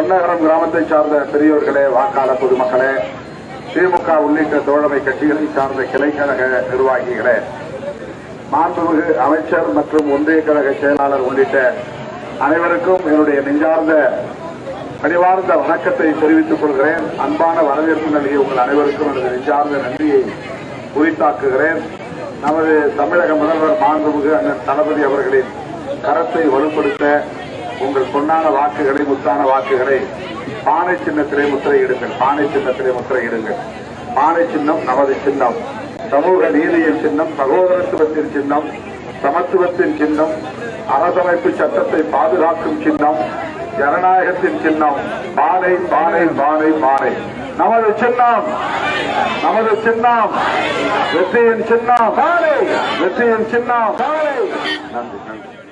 பொன்னகரம் கிராமத்தை சார்ந்த பெரியோர்களே வாக்காளர் பொதுமக்களே திமுக உள்ளிட்ட தோழமை கட்சிகளை சார்ந்த கிளைக்கழக நிர்வாகிகளே மாண்புமிகு அமைச்சர் மற்றும் ஒன்றிய கழக செயலாளர் உள்ளிட்ட அனைவருக்கும் என்னுடைய நெஞ்சார்ந்த பணிவார்ந்த வணக்கத்தை தெரிவித்துக் கொள்கிறேன். அன்பான வரவேற்பு நிலையை உங்கள் அனைவருக்கும் எனது நெஞ்சார்ந்த நன்றியை குறித்தாக்குகிறேன் நமது தமிழக முதல்வர் மாண்புமிகு அண்ணன் தளபதி அவர்களின் கரத்தை வலுப்படுத்த உங்கள் பொன்னான வாக்குகளை முத்தான வாக்குகளை பானை சின்னத்திலே முத்திரையிடுங்கள் பானை சின்னத்திலே முத்திரையிடுங்கள் பானை சின்னம் நமது சின்னம். சமூக நீதியின் சின்னம் சகோதரத்துவத்தின் சின்னம் சமத்துவத்தின் சின்னம் அரசமைப்பு சட்டத்தை பாதுகாக்கும் சின்னம் ஜனநாயகத்தின் சின்னம். பானை பானை பானை பானை. நமது சின்னம் நமது சின்னம். வெற்றியின் சின்னம் பானை வெற்றியின் சின்னம். பானை நன்றி நன்றி.